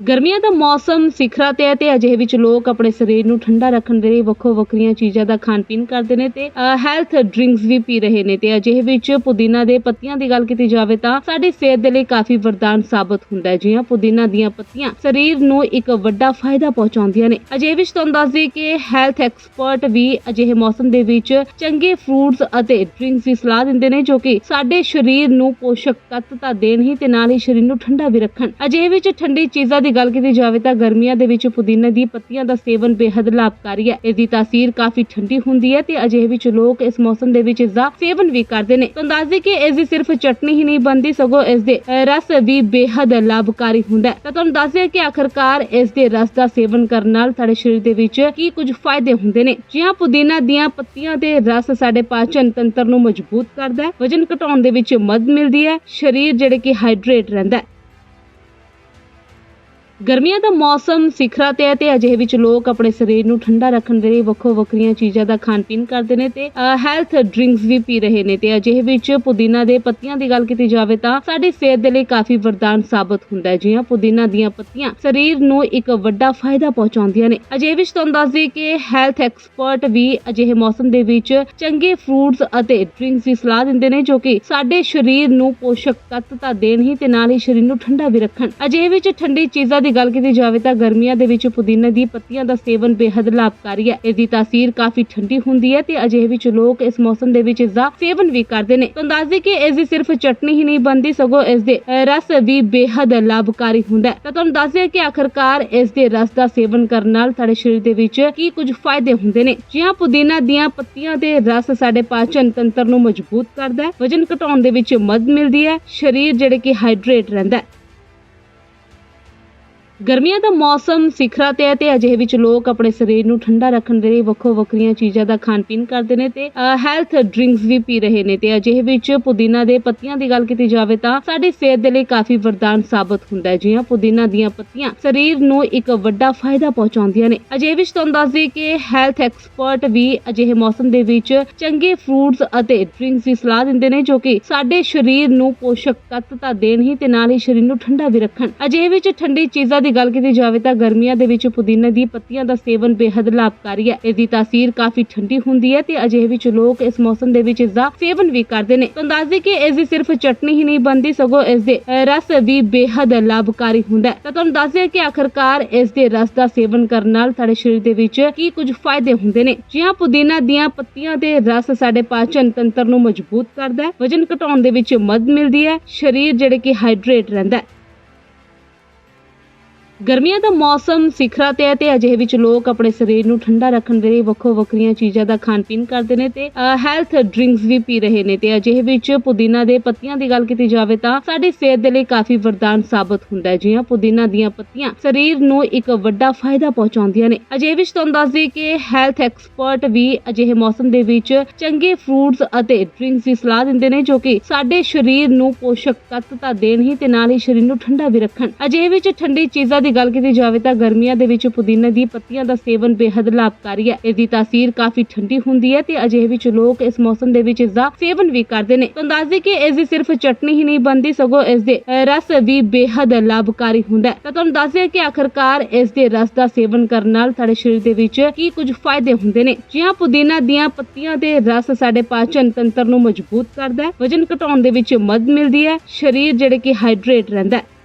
ਗਰਮੀਆਂ ਦਾ ਮੌਸਮ ਸਿਖਰਾਂ ਤੇ ਹੈ ਤੇ ਅਜਿਹੇ ਵਿੱਚ ਲੋਕ ਆਪਣੇ ਸਰੀਰ ਨੂੰ ਠੰਡਾ ਰੱਖਣ ਦੇ ਲਈ ਵੱਖੋ ਵੱਖਰੀਆਂ ਚੀਜ਼ਾਂ ਦਾ ਖਾਣ ਪੀਣ ਕਰਦੇ ਨੇ ਤੇ ਹੈਲਥ ਡਰਿੰਕਸ ਵੀ ਪੀ ਰਹੇ ਨੇ ਤੇ ਅਜਿਹੇ ਵਿੱਚ ਪੁਦੀਨਾ ਦੇ ਪੱਤੀਆਂ ਦੀ ਗੱਲ ਕੀਤੀ ਜਾਵੇ ਤਾਂ ਸਾਡੀ ਸਿਹਤ ਦੇ ਲਈ ਕਾਫੀ ਵਰਦਾਨ ਸਾਬਤ ਹੁੰਦਾ ਹੈ। ਜੀ ਪੁਦੀਨਾ ਦੀਆਂ ਪੱਤੀਆਂ ਸਰੀਰ ਨੂੰ ਇੱਕ ਵੱਡਾ ਫਾਇਦਾ ਪਹੁੰਚਾਉਂਦੀਆਂ ਨੇ। ਅਜਿਹੇ ਵਿੱਚ ਤੁਹਾਨੂੰ ਦੱਸ ਦਈਏ ਕਿ ਹੈਲਥ ਐਕਸਪਰਟ ਵੀ ਅਜਿਹੇ ਮੌਸਮ ਦੇ ਵਿੱਚ ਚੰਗੇ ਫਰੂਟਸ ਅਤੇ ਡਰਿੰਕਸ ਦੀ ਸਲਾਹ ਦਿੰਦੇ ਨੇ ਜੋ ਕਿ ਸਾਡੇ ਸਰੀਰ ਨੂੰ ਪੋਸ਼ਕ ਤੱਤ ਤਾਂ ਦੇਣ ਹੀ ਤੇ ਨਾਲ ਹੀ ਸਰੀਰ ਨੂੰ ਠੰਡਾ ਵੀ ਰੱਖਣ। ਅਜਿਹੇ ਵਿੱਚ ਠੰਡੀ ਚੀਜ਼ਾਂ ਦੀ ਦੀ ਗੱਲ ਕੀਤੀ ਜਾਵੇ ਤਾਂ ਗਰਮੀਆਂ ਦੇ ਵਿੱਚ ਪੁਦੀਨੇ ਦੀ ਪੱਤੀਆਂ ਦਾ ਸੇਵਨ ਬੇਹੱਦ ਲਾਭਕਾਰੀ ਹੈ। ਇਸ ਦੀ ਤਾਸੀਰ ਕਾਫੀ ਠੰਡੀ ਹੁੰਦੀ ਹੈ ਤੇ ਅਜੇ ਵਿੱਚ ਲੋਕ ਇਸ ਮੌਸਮ ਦੇ ਵਿੱਚ ਇਸ ਸੇਵਨ ਵੀ ਕਰਦੇ ਨੇ। ਅੰਦਾਜ਼ੇ ਕਿ ਇਸ ਦੀ ਸਿਰਫ ਚਟਨੀ ਹੀ ਨਹੀਂ ਬਣਦੀ, ਸਗੋਂ ਇਸ ਦੇ ਰਸ ਵੀ ਬੇहद ਲਾਭਕਾਰੀ ਹੁੰਦਾ ਤਾਂ ਤੁਹਾਨੂੰ ਦੱਸ ਦਈਏ ਕਿ ਆਖਰਕਾਰ ਇਸ ਦੇ ਰਸ ਦਾ ਸੇਵਨ ਕਰਨ ਨਾਲ ਸਾਡੇ ਸਰੀਰ ਦੇ ਵਿੱਚ ਕੀ ਕੁਝ ਫਾਇਦੇ ਹੁੰਦੇ ਨੇ। ਜਿਵੇਂ ਪੁਦੀਨਾ ਦੀਆਂ ਪੱਤੀਆਂ ਦੇ ਰਸ ਸਾਡੇ ਪਾਚਨ ਤੰਤਰ ਨੂੰ ਮਜ਼ਬੂਤ ਕਰਦਾ ਹੈ, ਵਜਨ ਘਟਾਉਣ ਦੇ ਵਿੱਚ ਮਦਦ ਮਿਲਦੀ ਹੈ, ਸਰੀਰ ਜਿਹੜੇ ਕਿ ਹਾਈਡਰੇਟ ਰਹਿੰਦਾ ਹੈ। ਗਰਮੀਆਂ ਦਾ ਮੌਸਮ ਸਿਖਰਾਂ ਤੇ ਹੈ ਤੇ ਅਜਿਹੇ ਵਿੱਚ ਲੋਕ ਆਪਣੇ ਸਰੀਰ ਨੂੰ ਠੰਡਾ ਰੱਖਣ ਦੇ ਲਈ ਵੱਖੋ ਵੱਖਰੀਆਂ ਚੀਜ਼ਾਂ ਦਾ ਖਾਣ ਪੀਣ ਕਰਦੇ ਨੇ ਤੇ ਹੈਲਥ ਡਰਿੰਕਸ ਵੀ ਪੀ ਰਹੇ ਨੇ ਤੇ ਅਜਿਹੇ ਵਿੱਚ ਪੁਦੀਨਾ ਦੇ ਪੱਤੀਆਂ ਦੀ ਗੱਲ ਕੀਤੀ ਜਾਵੇ ਤਾਂ ਸਾਡੀ ਸਿਹਤ ਦੇ ਲਈ ਕਾਫੀ ਵਰਦਾਨ ਸਾਬਤ ਹੁੰਦਾ ਹੈ। ਜੀ ਪੁਦੀਨਾ ਦੀਆਂ ਪੱਤੀਆਂ ਸਰੀਰ ਨੂੰ ਇੱਕ ਵੱਡਾ ਫਾਇਦਾ ਪਹੁੰਚਾਉਂਦੀਆਂ ਨੇ। ਅਜਿਹੇ ਵਿੱਚ ਤੁਹਾਨੂੰ ਦੱਸ ਦਈਏ ਕਿ ਹੈਲਥ ਐਕਸਪਰਟ ਵੀ ਅਜਿਹੇ ਮੌਸਮ ਦੇ ਵਿੱਚ ਚੰਗੇ ਫਰੂਟਸ ਅਤੇ ਡਰਿੰਕਸ ਦੀ ਸਲਾਹ ਦਿੰਦੇ ਨੇ ਜੋ ਕਿ ਸਾਡੇ ਸਰੀਰ ਨੂੰ ਪੋਸ਼ਕ ਤੱਤ ਤਾਂ ਦੇਣ ਹੀ ਤੇ ਨਾਲ ਹੀ ਸਰੀਰ ਨੂੰ ਠੰਡਾ ਵੀ ਰੱਖਣ। ਅਜਿਹੇ ਵਿੱਚ ਠੰਡੀ ਚੀਜ਼ਾਂ ਦੀ ਦੀ ਗੱਲ ਕੀਤੀ ਜਾਵੇ ਤਾਂ ਗਰਮੀਆਂ ਦੇ ਵਿੱਚ ਪੁਦੀਨੇ ਦੀ ਪੱਤੀਆਂ ਦਾ ਸੇਵਨ ਬੇਹੱਦ ਲਾਭਕਾਰੀ ਹੈ। ਇਸ ਦੀ ਤਾਸੀਰ ਕਾਫੀ ਠੰਡੀ ਹੁੰਦੀ ਹੈ ਤੇ ਅਜੇ ਵਿੱਚ ਲੋਕ ਇਸ ਮੌਸਮ ਦੇ ਵਿੱਚ ਇਸ ਸੇਵਨ ਵੀ ਕਰਦੇ ਨੇ। ਅੰਦਾਜ਼ੇ ਕਿ ਇਸ ਦੀ ਸਿਰਫ ਚਟਨੀ ਹੀ ਨਹੀਂ ਬਣਦੀ, ਸਗੋਂ ਇਸ ਦੇ ਰਸ ਵੀ ਬੇहद ਲਾਭਕਾਰੀ ਹੁੰਦਾ ਤਾਂ ਤੁਹਾਨੂੰ ਦੱਸਦੇ ਕਿ ਆਖਰਕਾਰ ਇਸ ਦੇ ਰਸ ਦਾ ਸੇਵਨ ਕਰਨ ਨਾਲ ਸਾਡੇ ਸਰੀਰ ਦੇ ਵਿੱਚ ਕੀ ਕੁਝ ਫਾਇਦੇ ਹੁੰਦੇ ਨੇ। ਜਿਵੇਂ ਪੁਦੀਨਾ ਦੀਆਂ ਪੱਤੀਆਂ ਦੇ ਰਸ ਸਾਡੇ ਪਾਚਨ ਤੰਤਰ ਨੂੰ ਮਜ਼ਬੂਤ ਕਰਦਾ ਹੈ, ਵਜਨ ਘਟਾਉਣ ਦੇ ਵਿੱਚ ਮਦਦ ਮਿਲਦੀ ਹੈ, ਸਰੀਰ ਜਿਹੜੇ ਕਿ ਹਾਈਡਰੇਟ ਰਹਿੰਦਾ ਹੈ। ਗਰਮੀਆਂ ਦਾ ਮੌਸਮ ਸਿਖਰਾਂ ਤੇ ਹੈ ਤੇ ਅਜਿਹੇ ਵਿੱਚ ਲੋਕ ਆਪਣੇ ਸਰੀਰ ਨੂੰ ਠੰਡਾ ਰੱਖਣ ਦੇ ਲਈ ਵੱਖੋ ਵੱਖਰੀਆਂ ਚੀਜ਼ਾਂ ਦਾ ਖਾਣ ਪੀਣ ਕਰਦੇ ਨੇ ਤੇ ਹੈਲਥ ਡਰਿੰਕਸ ਵੀ ਪੀ ਰਹੇ ਨੇ ਤੇ ਅਜਿਹੇ ਵਿੱਚ ਪੁਦੀਨਾ ਦੇ ਪੱਤੀਆਂ ਦੀ ਗੱਲ ਕੀਤੀ ਜਾਵੇ ਤਾਂ ਸਾਡੀ ਸਿਹਤ ਦੇ ਲਈ ਕਾਫੀ ਵਰਦਾਨ ਸਾਬਤ ਹੁੰਦਾ ਹੈ। ਜੀ ਪੁਦੀਨਾ ਦੀਆਂ ਪੱਤੀਆਂ ਸਰੀਰ ਨੂੰ ਇੱਕ ਵੱਡਾ ਫਾਇਦਾ ਪਹੁੰਚਾਉਂਦੀਆਂ ਨੇ। ਅਜਿਹੇ ਵਿੱਚ ਤੁਹਾਨੂੰ ਦੱਸ ਦਈਏ ਕਿ ਹੈਲਥ ਐਕਸਪਰਟ ਵੀ ਅਜਿਹੇ ਮੌਸਮ ਦੇ ਵਿੱਚ ਚੰਗੇ ਫਰੂਟਸ ਅਤੇ ਡਰਿੰਕਸ ਦੀ ਸਲਾਹ ਦਿੰਦੇ ਨੇ ਜੋ ਕਿ ਸਾਡੇ ਸਰੀਰ ਨੂੰ ਪੋਸ਼ਕ ਤੱਤ ਤਾਂ ਦੇਣ ਹੀ ਤੇ ਨਾਲ ਹੀ ਸਰੀਰ ਨੂੰ ਠੰਡਾ ਵੀ ਰੱਖਣ। ਅਜਿਹੇ ਵਿੱਚ ਠੰਡੀ ਚੀਜ਼ਾਂ ਦੀ ਦੀ ਗੱਲ ਕੀਤੀ ਜਾਵੇ ਤਾਂ ਗਰਮੀਆਂ ਦੇ ਵਿੱਚ ਪੁਦੀਨੇ ਦੀ ਪੱਤੀਆਂ ਦਾ ਸੇਵਨ ਬੇਹੱਦ ਲਾਭਕਾਰੀ ਹੈ। ਇਸ ਦੀ ਤਾਸੀਰ ਕਾਫੀ ਠੰਡੀ ਹੁੰਦੀ ਹੈ ਤੇ ਅਜੇ ਵਿੱਚ ਲੋਕ ਇਸ ਮੌਸਮ ਦੇ ਵਿੱਚ ਇਸ ਦਾ ਸੇਵਨ ਵੀ ਕਰਦੇ ਨੇ। ਅੰਦਾਜ਼ੇ ਕਿ ਇਸ ਦੀ ਸਿਰਫ ਚਟਨੀ ਹੀ ਨਹੀਂ ਬਣਦੀ, ਸਗੋਂ ਇਸ ਦੇ ਰਸ ਵੀ ਬੇहद ਲਾਭਕਾਰੀ ਹੁੰਦਾ ਤਾਂ ਤੁਹਾਨੂੰ ਦੱਸ ਦਈਏ ਕਿ ਆਖਰਕਾਰ ਇਸ ਦੇ ਰਸ ਦਾ ਸੇਵਨ ਕਰਨ ਨਾਲ ਸਾਡੇ ਸਰੀਰ ਦੇ ਵਿੱਚ ਕੀ ਕੁਝ ਫਾਇਦੇ ਹੁੰਦੇ ਨੇ। ਜਿਵੇਂ ਪੁਦੀਨਾ ਦੀਆਂ ਪੱਤੀਆਂ ਦੇ ਰਸ ਸਾਡੇ ਪਾਚਨ ਤੰਤਰ ਨੂੰ ਮਜ਼ਬੂਤ ਕਰਦਾ ਹੈ, ਵਜਨ ਘਟਾਉਣ ਦੇ ਵਿੱਚ ਮਦਦ ਮਿਲਦੀ ਹੈ, ਸਰੀਰ ਜਿਹੜੇ ਕਿ ਹਾਈਡਰੇਟ ਰਹਿੰਦਾ ਹੈ। ਗਰਮੀਆਂ ਦਾ ਮੌਸਮ ਸਿਖਰਾਂ ਤੇ ਹੈ ਤੇ ਅਜਿਹੇ ਵਿੱਚ ਲੋਕ ਆਪਣੇ ਸਰੀਰ ਨੂੰ ਠੰਡਾ ਰੱਖਣ ਦੇ ਲਈ ਵੱਖੋ ਵੱਖਰੀਆਂ ਚੀਜ਼ਾਂ ਦਾ ਖਾਣ ਪੀਣ ਕਰਦੇ ਨੇ ਤੇ ਹੈਲਥ ਡਰਿੰਕਸ ਵੀ ਪੀ ਰਹੇ ਨੇ ਤੇ ਅਜਿਹੇ ਵਿੱਚ ਪੁਦੀਨਾ ਦੇ ਪੱਤੀਆਂ ਦੀ ਗੱਲ ਕੀਤੀ ਜਾਵੇ ਤਾਂ ਸਾਡੀ ਸਿਹਤ ਦੇ ਲਈ ਕਾਫੀ ਵਰਦਾਨ ਸਾਬਤ ਹੁੰਦਾ ਹੈ। ਜੀ ਪੁਦੀਨਾ ਦੀਆਂ ਪੱਤੀਆਂ ਸਰੀਰ ਨੂੰ ਇੱਕ ਵੱਡਾ ਫਾਇਦਾ ਪਹੁੰਚਾਉਂਦੀਆਂ ਨੇ। ਅਜਿਹੇ ਵਿੱਚ ਤੁਹਾਨੂੰ ਦੱਸ ਦਈਏ ਕਿ ਹੈਲਥ ਐਕਸਪਰਟ ਵੀ ਅਜਿਹੇ ਮੌਸਮ ਦੇ ਵਿੱਚ ਚੰਗੇ ਫਰੂਟਸ ਅਤੇ ਡਰਿੰਕਸ ਦੀ ਸਲਾਹ ਦਿੰਦੇ ਨੇ ਜੋ ਕਿ ਸਾਡੇ ਸਰੀਰ ਨੂੰ ਪੋਸ਼ਕ ਤੱਤ ਤਾਂ ਦੇਣ ਹੀ ਤੇ ਨਾਲ ਹੀ ਸਰੀਰ ਨੂੰ ਠੰਡਾ ਵੀ ਰੱਖਣ। ਅਜਿਹੇ ਵਿੱਚ ਠੰਡੀ ਚੀਜ਼ਾਂ ਦੀ ਦੀ ਗੱਲ ਕੀਤੀ ਜਾਵੇ ਤਾਂ ਗਰਮੀਆਂ ਦੇ ਵਿੱਚ ਪੁਦੀਨੇ ਦੀ ਪੱਤੀਆਂ ਦਾ ਸੇਵਨ ਬੇਹੱਦ ਲਾਭਕਾਰੀ ਹੈ। ਇਸ ਦੀ ਤਾਸੀਰ ਕਾਫੀ ਠੰਡੀ ਹੁੰਦੀ ਹੈ ਤੇ ਅਜੇ ਵਿੱਚ ਲੋਕ ਇਸ ਮੌਸਮ ਦੇ ਵਿੱਚ ਇਸ ਦਾ ਸੇਵਨ ਵੀ ਕਰਦੇ ਨੇ। ਅੰਦਾਜ਼ੇ ਕਿ ਇਸ ਦੀ ਸਿਰਫ ਚਟਨੀ ਹੀ ਨਹੀਂ ਬਣਦੀ, ਸਗੋਂ ਇਸ ਦੇ ਰਸ ਵੀ ਬੇहद ਲਾਭਕਾਰੀ ਹੁੰਦਾ ਤਾਂ ਤੁਹਾਨੂੰ ਦੱਸ ਦਈਏ ਕਿ ਆਖਰਕਾਰ ਇਸ ਦੇ ਰਸ ਦਾ ਸੇਵਨ ਕਰਨ ਨਾਲ ਸਾਡੇ ਸਰੀਰ ਦੇ ਵਿੱਚ ਕੀ ਕੁਝ ਫਾਇਦੇ ਹੁੰਦੇ ਨੇ। ਜਿਵੇਂ ਪੁਦੀਨਾ ਦੀਆਂ ਪੱਤੀਆਂ ਦੇ ਰਸ ਸਾਡੇ ਪਾਚਨ ਤੰਤਰ ਨੂੰ ਮਜ਼ਬੂਤ ਕਰਦਾ ਹੈ, ਵਜਨ ਘਟਾਉਣ ਦੇ ਵਿੱਚ ਮਦਦ ਮਿਲਦੀ ਹੈ, ਸਰੀਰ ਜਿਹੜੇ ਕਿ ਹਾਈਡਰੇਟ ਰਹਿੰਦਾ ਹੈ।